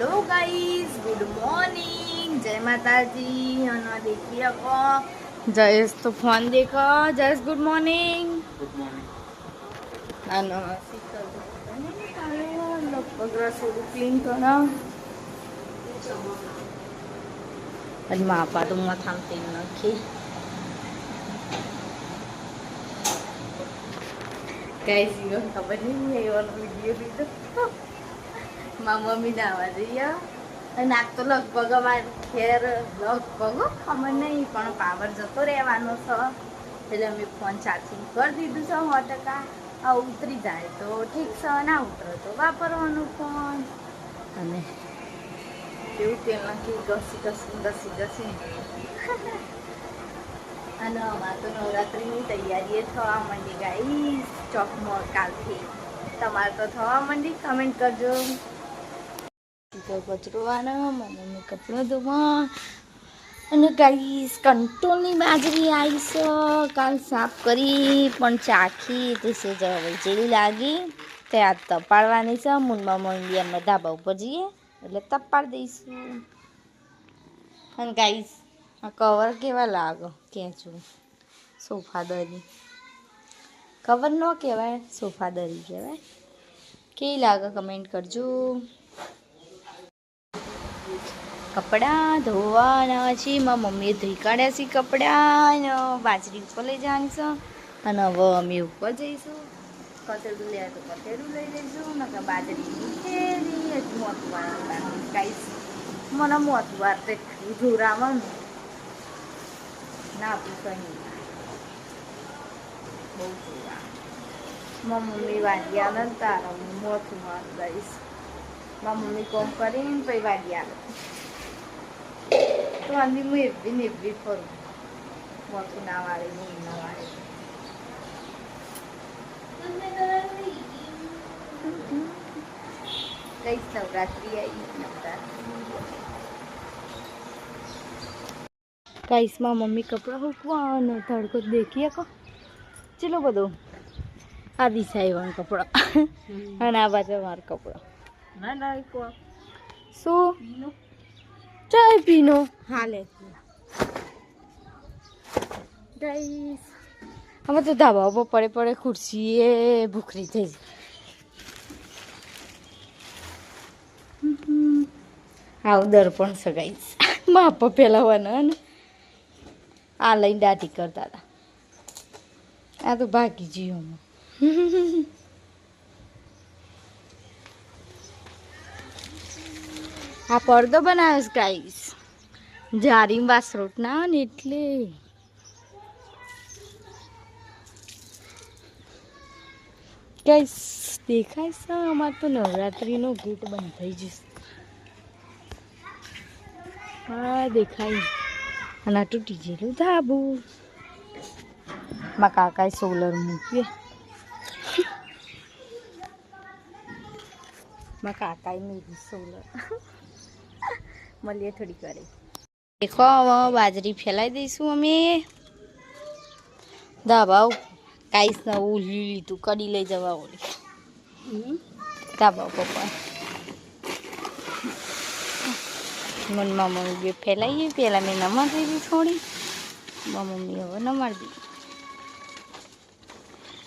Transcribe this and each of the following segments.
Hello guys good morning જય માતાજી અને દેખી શકો જયેશ તો ફોન દેખો Jayesh good morning good morning અને લગભગ રસોડું ક્લીન કરો અને માપા તો માથામાં તેલ નાખી ગાઈઝ ખબર નહીં એવાનો વીડિયો લીધો મારા મમ્મી નાવા જઈએ અને આ તો લગભગ અમારે ઘેર, લગભગ ખબર નહીં, પણ પાવર જતો રહેવાનો છે. એટલે અમે ફોન ચાર્જિંગ કરી દીધું છે સો ટકા. આ ઉતરી જાય તો ઠીક છે, ના ઉતરે તો વાપરવાનું ફોન અને એવું તેલ નાખી, ઘસી ઘસી ઘસી ઘસી. અને અમારે તો નવરાત્રિની તૈયારીએ થવા માંડી ગાઈસ ચોકમાં કાલથી. તમારે તો થવા માંડી? કમેન્ટ કરજો. તો કચરો વાળો મમ્મી કપડો ધોવા અને ગાઈસ કંટ્રોલની બાજરી આવી છે. કાલ સાફ કરી, પણ ચાખી, તે છે જવા જેવી લાગી. તે આ તપાડવાની છે. મૂનમાં ઇન્ડિયનના ધાબા ઉપર જઈએ, એટલે તપાડ દઈશું. અને ગાઈસ આ કવર કેવા લાગો? કેચું સોફા દરી કવર ન કહેવાય સોફા દરી કહેવાય. કેવી લાગે? કમેન્ટ કરજો. કપડાં ધોવાના છે. મારા મમ્મીએ ધોઈ કાઢ્યા છે કપડાં. બાજરી ઉપર લઈ જાણીશું અને હવે અમે ઉપર જઈશું. કચેડું લે તો કચેરું લઈ લઈશું. નકર બાજરી નીચેની જ મોતવાર વાર ગાઈશ મને મોતું વાર તો જોરાવાનું ના પૂછો નહીં. બહુ જોરા. મારા મમ્મી વાગ્યા ને તારા હું મોતું માર દઈશ. મારા મમ્મી કોમ કરીને પછી વાગ્યા તો આંધી હું એવી ને એવી ફરું. મોતું ના વાળે હું ના વાળે. કઈ નવરાત્રી આવી? નવરાત્રી. કાઈસમાં મમ્મી કપડાં મૂકવા અને તડકો દેખીએ કો ચેલો બધો. આ દિશાએ વાળ કપડાં. અને આ બાજુ મારા કપડાં. ના ના શું? ચાય પીનો હાલે. ગાઈસ. અમે તો ધાબા ઉપર પડે પડે ખુરશીએ ભૂખરી થઈ આવું દર્પણ સગાઈશ માપ પેલાવાના ને. આ લઈને દાઢી કરતા હતા. આ તો ભાગી જીવો આ પડદો બનાવ્યો ગાઈશ. જારી વાસરોટ ના આવે ને એટલે. ગાઈસ દેખાય છે અમારે તો નવરાત્રીનો ગેટ બંધ થઈ જશે. હા, દેખાય. અને તૂટી ગયેલું ધાબુ. માં કાકાએ સોલર મૂકીએ માં કાકાએ મેરી સોલર. મળીએ થોડીક વારે. દેખો હવે બાજરી ફેલાઈ દઈશું અમે. ધાબા કાંઈ ઉલી લીધું કડી લઈ જવા ઓલી. ધાબા પપ્પા. મનમાં મમ્મી બે ફેલાઈએ પહેલાં મેં નમાર દીધી થોડી. મમ્મી હવે નમાર દીધી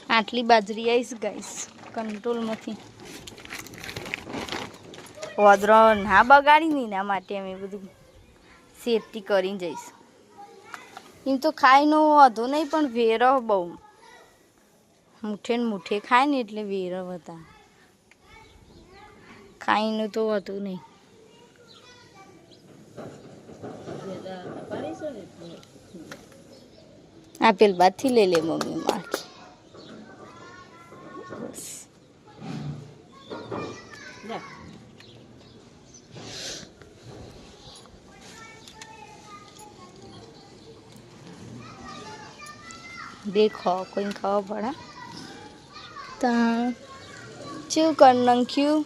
આટલી બાજરી આવીશ ગાઈશ. કંટ્રોલમાંથી. વદરો ના બગાડી નહીં એના માટે અમે બધું સેફટી કરીને જઈશ. એમ તો ખાઈનો વધુ નહીં, પણ વેરો બહુ. મુઠે ને મુઠે ખાય ને એટલે વેરો બધા ખાઈનું તો વધુ નહીં. આપેલ બાદથી લઈ લે મમ્મી માખી બસ દેખો કોઈ ખબર પડે? ત્યાં શું કરી નાખ્યું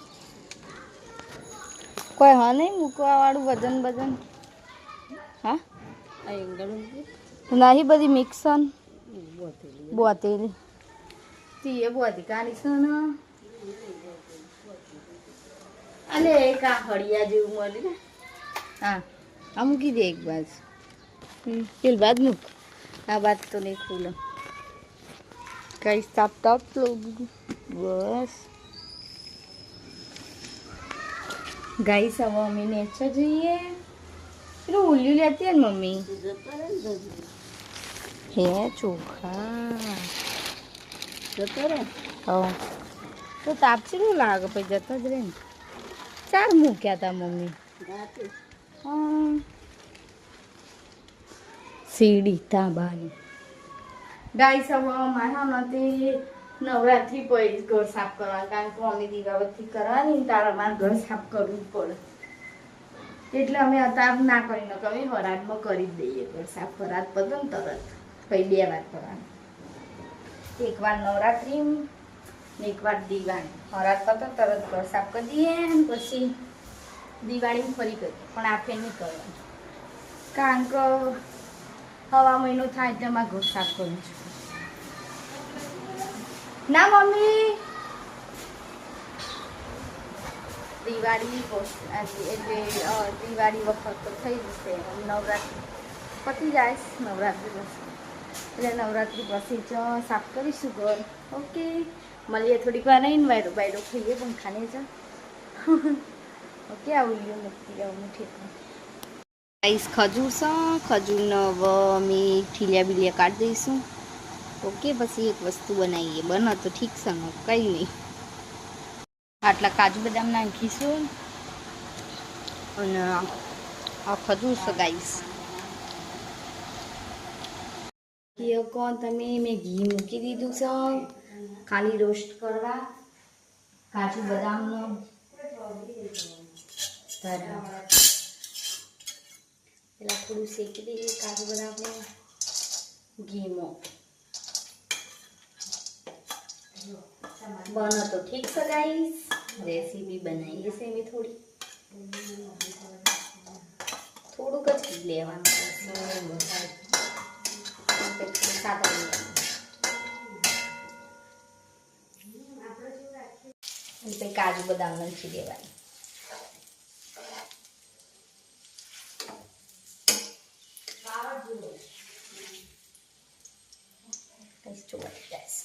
કોઈ હા નહીં મૂકવા વાળું વજન વજન હા? નહીં બધી મિક્સન? બોતેલી. તીએ બોતી કાઢી છે ને? અલે એક આ હળિયા જેવું મળ્યું ને? હા આ મૂકી દે એક બાજ. પેલ બાદ મૂક. આ બાદ તો નહીં ખુલ્લો તાપ તાપ લોગી બસ ગાઈસ હવે અમે નેચર જઈએ પેલું ઉલ્યું લેતી ને મમ્મી હે ચોખા જતો રે હા તો તાપનું લાગે પછી જતા જ રહે ને ચાર મૂક્યા તા મમ્મી સીડી તાંબાની ગાય સવા મારા નથી નવરાત્રી પછી ઘર સાફ કરવાનું કારણ કે મમ્મી દીવાબત્તી કરવાની તારા તારે મારે ઘર સાફ કરવું પડે. એટલે અમે અત્યારે ના કરી નાખો અમે હરાજમાં કરી જ દઈએ ઘર સાફ હરાજ પતો ને તરત, પછી બે વાર કરવાનું. એકવાર નવરાત્રી ને એકવાર દિવાળી. હરાજ પતે તરત ઘર સાફ કરી દઈએ ને પછી દિવાળી ફરી કરી પણ આપે નહીં કરવાનું. કારણ કે હવા મહિનો થાય એટલે મારા ઘર સાફ કરું છું. ના, મમ્મી. દિવાળી એટલે દિવાળી વખત તો થઈ જશે નવરાત્રિ પતી જાય નવરાત્રિ પછી. એટલે નવરાત્રિ પછી જ સાફ કરીશું ઘર. ઓકે. મળીએ થોડીક વાર નહીં વાયરો બાયરો ખાઈએ પણ ખાને જ. ઓકે, આવું લ્યો મૂકતી આવું મીઠી ગાઈસ ખજૂર છે ખજૂરનો અમે ઠીલિયા બીલિયા કાઢી દઈશું. ઓકે, પછી એક વસ્તુ બનાવીએ. બનો તો ઠીક છે કંઈ નહીં. આટલા કાજુ બદામ નાખીશું. અને આ ખજૂર છે, ગાઈસ. કોણ, તમે મેં ઘી મૂકી દીધું છે. ખાલી રોસ્ટ કરવા. કાજુ બદામનો. તરા થોડું શેકી દઈએ કાજુ બદામને ઘીમાં બનો તો ઠીક છે ગાઈસ રેસીપી બનાવીએ છે મેં થોડી। થોડુંક જ ઘી લેવાનું કાજુ બદામ નાખી દેવાની. Let's like this.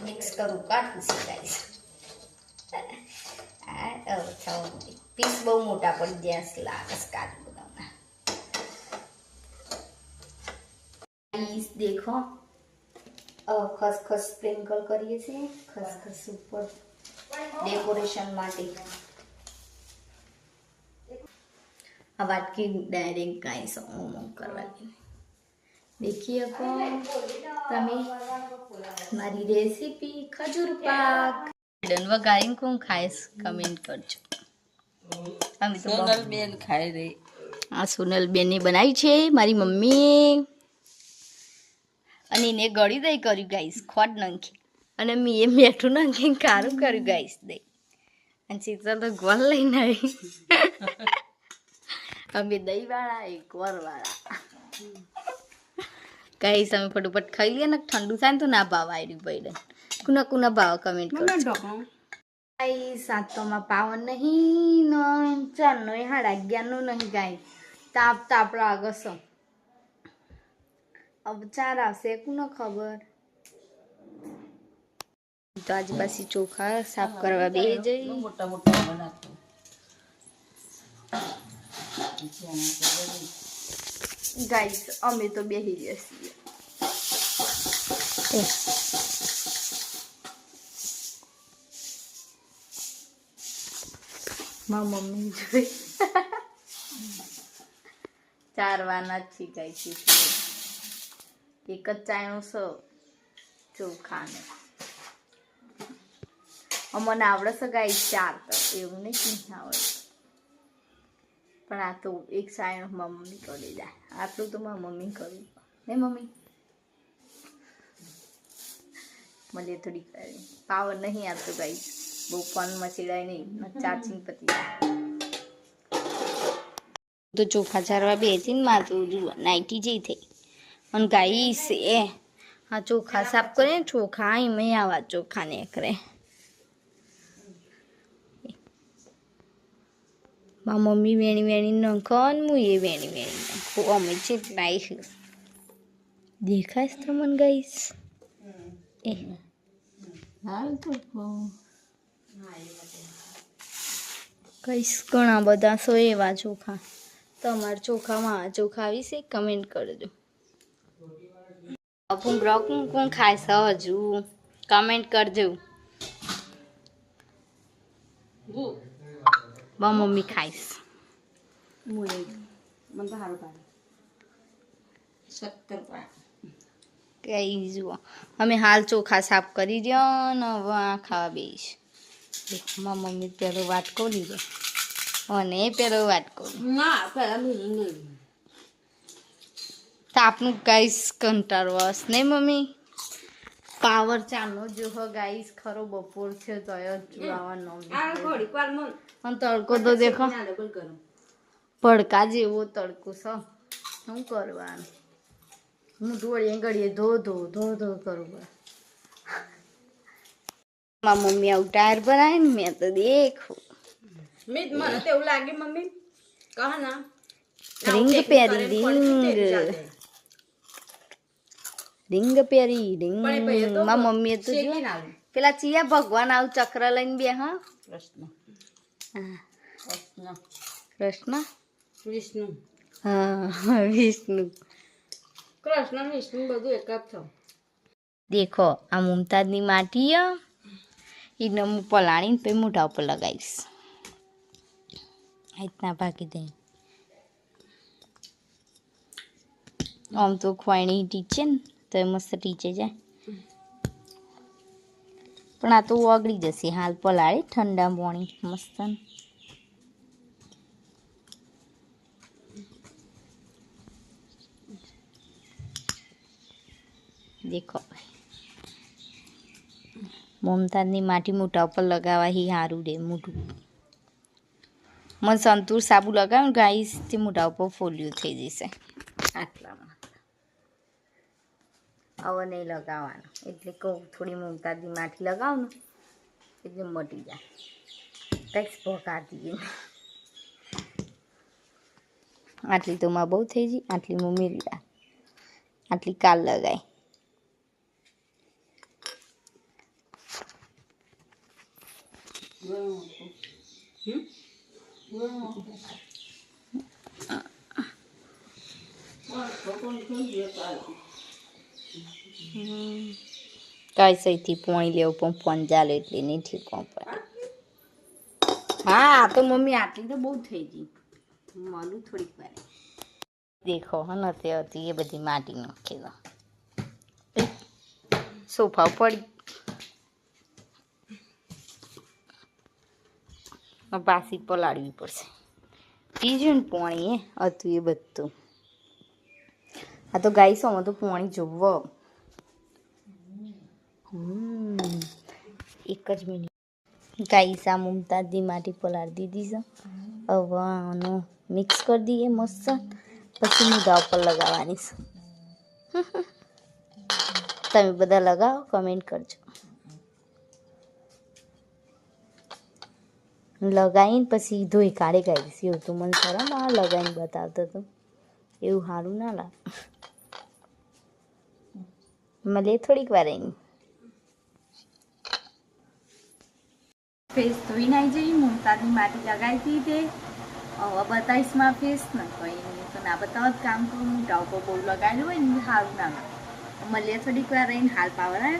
મિક્સ કરું કાઢું છે ગાઈસ આ પીસ બહુ મોટા પડી ગયા છે લાગે છે કાજુ બદામના ગાઈસ દેખો ખસખસ સ્પ્રિંકલ કરીએ છીએ ખસખસ ઉપર ડેકોરેશન માટે આ વાટકી ડાયરેક્ટ ગાઈસ ઓમ કરવાની દેખીએ કોણ તમે મારી રેસીપી ખજૂર પાક ડન વગાડીને કોણ ખાઈશ કમેન્ટ કરજો અમે તો બહુ- સોનલ બેન ખાઈ રહી આ સોનલ બેને બનાવી છે મારી મમ્મી અને એને ગળી દઈ કર્યું ગાઈસ ખોટ નાખી અને મેં એ મેઠું નાખીને કારું કર્યું ગાઈસ દઈ અને શીતલ તો ગોળ લઈને આવી અમે દહીં વાળા એક વર વાળા. કઈ અમે ફટોફટ ખાઈ લઈએ ને ઠંડુ થાય ને તો ના ભાવ આવી પડે. કુના કુના ભાવ કમેન્ટ કરજો. ગાઈ સાતોમાં પાવન નહીં નો ચારનો એ હાડા અગિયારનો નહીં ગાય તાપ તાપડો આગસો अब ચાર આવશે કુનો ખબર? તો આજે પાછી ચોખા સાફ કરવા બે જઈ મોટા મોટા બનાવતો ગાઈસ અમે તો બેસી ગયા છીએ. મારા મમ્મી જોઈ. ચારવાના જ શીખાય છે એક જ ચાયણું છો ચોખાને અમને આવડે છે ગાય ચાર તો. એવું નહીં આવડે પણ આ તો એક સાયણ મારા મમ્મી કરી જાય. આટલું તો મારા મમ્મી કર્યું. હે મમ્મી? મને થોડી પાવર નહીં આપતો ગાઈ બહુ ફોનમાં ચીડાય નહીં. ચાર્જિંગ પતી તો ચોખા ચારવા બે હતી ને મારે તો જુઓ નાઇટી જઈ થઈ. અને ગાઈસ છે હા, ચોખા સાફ કરે ચોખા એમાં આવા ચોખા ને કરે. મા મમ્મી વેણી વેણી નખો અને હું એ વેણી વેણી નાખું. અમે છે લાઈશ દેખાશ તમને ગઈશ. એ. તો. કઈશ ઘણા બધા સો એવા ચોખા. તમારા ચોખામાં આ ચોખા વિશે કમેન્ટ કરજો. ભૂંગળા કું કું છે હજુ. કમેન્ટ કરજો. બા મમ્મી ખાઈશ શક્કરપારા કઈ જુઓ અમે હાલ ચોખા સાફ કરી દ્યો ને હવે આ ખાવા બેસ મારા મમ્મી પેલો વાટકો લીધો અને પેલો વાટકો તાપનું ગાઈસ કંટાળવાસ નહીં મમ્મી પાવર ચાલનો જો હો ગાઈસ ખરો બપોર છે તો જ મન અને તડકો તો દેખો. ભડકા જેવો તડકો છે. શું કરવાનું? હું ધોળી ગળીએ ધો ધો ધો ધો કરું મારા મમ્મી આવું ટાયર ભરાય ને મેં તો દેખું. મિત મને તો એવું લાગે મમ્મી કહા ના રિંગ પહેરી રિંગ. રિંગ પહેરી રિંગ. મારા મમ્મીએ તો પેલા ચિયા ભગવાન આવું ચક્ર લઈને બે હા કૃષ્ણ હા, કૃષ્ણ? વિષ્ણુ. હા વિષ્ણુ. કૃષ્ણ વિષ્ણુ બધું એક જ થયું. દેખો આ મુમતાજની માટી. એને હું પલાળીને પછી મોઢા ઉપર લગાવીશ. આ રીતના ભાગી દઈ. આમ તો ખોવાણી ટીચે ને તો એ મસ્ત ટીચે જાય. પણ આ તો ઓગળી જશે હાલ પલાળી, ઠંડા મોણી મસ્ત. દેખો. મમતાજની માટી મોટા ઉપર લગાવવા હી સારું રે, મોઢું. મને સંતૂર સાબુ લગાવ ને, ગાઈસ, તે મોટા ઉપર ફોલ્યું થઈ જશે. આટલામાં. હવે નહીં લગાવવાનો. એટલે કહું, થોડી મમતાજની માટી લગાવ એટલે મટી જાય. કંઈક ભોગા દઈએ આટલી તો માં બહુ થઈ ગઈ, આટલી મમ્મી લીધા આટલી કાલ લગાય કઈ સહીથી પોણી લેવું પણ ફોન ચાલે એટલે નહીં ઠીકવા પડે. હા, તો મમ્મી આટલી તો બહુ થઈ ગઈ. મળું થોડીક વાર. દેખો હન તે હતી, એ બધી માટી નાખી દો. સોફા પડી. પાસી પલાળવી પડશે. પીજું ને પોણી હતું એ બધું. આ તો ગાઈશોમાં તો પોણી જોવો. એક જ મિનિટ. ગાઈસ આ મુમતાજની માટી પલાળી દીધી છે હવે આનો મિક્સ કરી દઈએ મસ્ત. પછી મુદ્દા ઉપર લગાવવાની છું તમે બધા લગાવો કમેન્ટ કરજો. લગાવીને પછી ધોઈ કાઢી કાઢીશ. એવું તું મને શરમ આ લગાવીને બતાવતો તો? એવું સારું ના લાગે. મળે થોડીક વાર એની ફેસ ધોઈ નાઈ જઈ મુમતાની માટી લગાવી દીધી. હવે બતાવીશમાં ફેસ ને નહીં તો ના બતાવત કામ તો હું ઉપર બહુ લગાવેલું હોય ને હાલ ના મળીએ થોડીક વાર રહીને હાલ પાવરા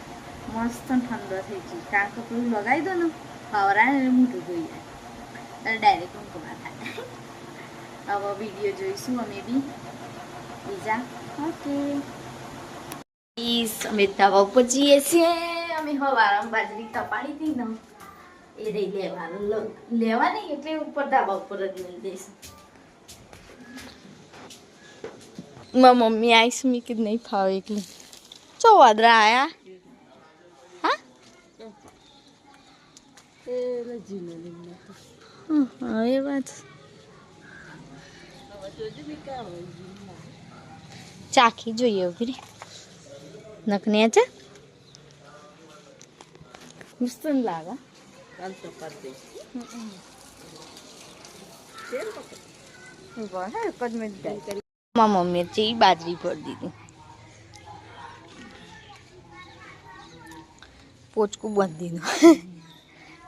મસ્ત ઠંડો થઈ જાય કારણ કે પેલું લગાવી દો ને, પાવરા ને મોટું ધોઈ જાય. ડાયરેક્ટ ઊંઘમાં થાય. હવે વીડિયો જોઈશું અમે બી. બીજા? ઓકે. અમે તવા ઉપર જઈએ છીએ. અમે હવારમાં બાજરી તપાડી હતી ને એ લેવાનું એટલે ઉપર ધાબા ઉપર જ લઈ દઈશ મમ્મી આવીશ મી કે નહીં ફાવે એટલે ચો વાદરા આયા? હા? એ વાત. ચાખી જોઈએ ઊભી રે. નખને છે મસ્ત ન લાગે. કાલ ચપાતી મારા મમ્મીએ ચી બાજરી ભરી દીધી. પોચકું બાંધી દીધું.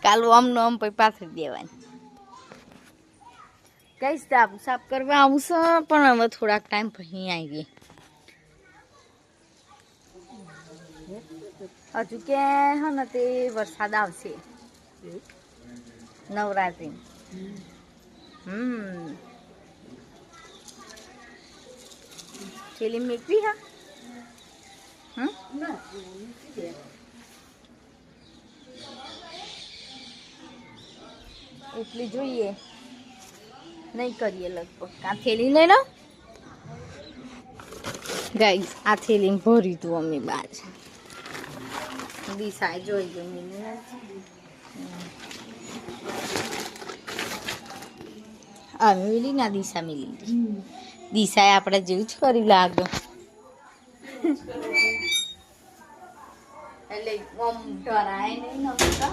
કાલ આમ નો આમ પછી પાથરી દેવાની. કઈશ સાફ સાફ કરવા આવું છે પણ હવે થોડાક ટાઈમ પછી આવી ગઈ. હજુ કે હા ને તે વરસાદ આવશે. નવરાત્રી. હમ. થેલી મેકવી હા? એટલી જોઈએ. નહીં કરીએ લગભગ. આ થેલી લઈ લો ગાઈ આ થેલી ભરી તું અમે બાર દિશા જોઈ ગઈ. અમે મિલી ના દિશા મિલી દિશાએ આપણે જેવું જ કરી લાગે એટલે આમ ડરાય નહીં નમતા.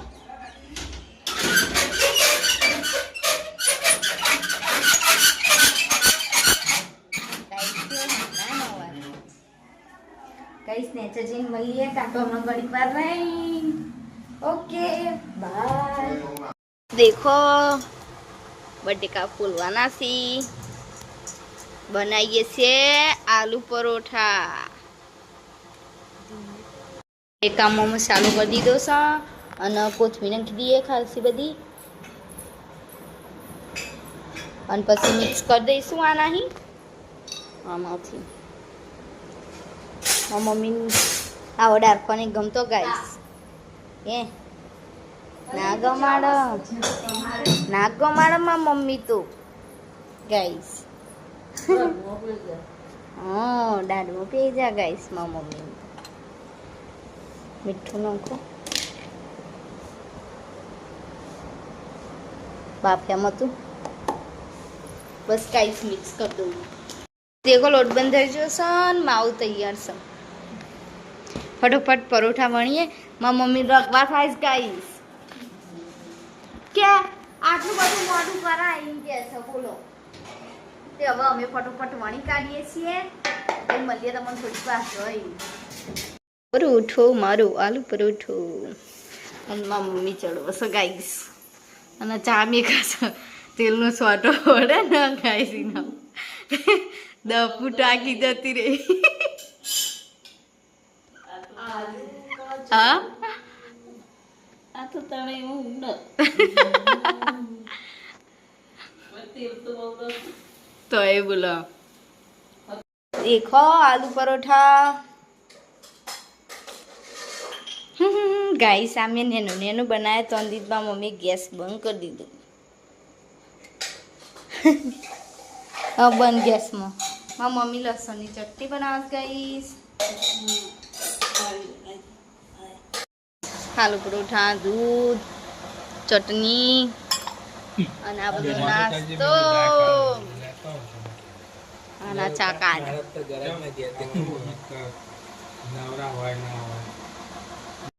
કઈ સ્નેચર જઈને મળીએ કાંટો હમણાં ઘડી વાર રહી ઓકે, બાય. દેખો, બટેકા ફૂલવાના સી બનાવીએ છીએ આલુ પરોઠા. એકામાં મસાલો કરી દીધો છે અને કોથમીર નાખી દઈએ ખાસી બધી. અને પછી મિક્સ કરી દઈશું આ નહીં આમાંથી. મારા મમ્મી આવો ડાર્કોને ગમતો ગાઈશ એ ના ગમાડ ના ગમાડમાં મમ્મી તું ગાઈશ હા પી જા ગાઈશમાં મમ્મી. મીઠું નાખો. બાફિયામાં તું. બસ કાંઈ મિક્સ કરી દઉં. દેખો, લોટ બંધ થઈ ગયો છે ને, માવું તૈયાર છે. ફટોફટ પરોઠા વણીએ. મારા મમ્મી રગવા થાય ગાઈશ કે આટલું બધું મોઢું કરાય એમ કે છે, બોલો. તે હવે અમે ફટોફટ વણી કાઢીએ છીએ. એ મળીએ તમને થોડી વાર જોઈ. પરોઠો, મારો આલુ પરોઠો. અને મારા મમ્મી ચડવશે ગાઈશ અને ચા બી ખાશે તેલનો સોટો વડે ને ગાઈસ ના દપુ ટાકી જતી રહી. હા? આ તો તને એવું તો એ બોલો. દેખો આલુ પરોઠા. ગાઈ સામે નેનું નેનું બનાવે તો અંદિતમાં મમ્મી ગેસ બંધ કરી દીધું. હા બંધ ગેસમાં. મારા મમ્મી લસણની ચટણી બનાવ ગઈશ. આલુ પરોઠા દૂધ ચટણી અને આ બધો નાસ્તો. અને ચા કાઢ. નવરા હોય ના હોય.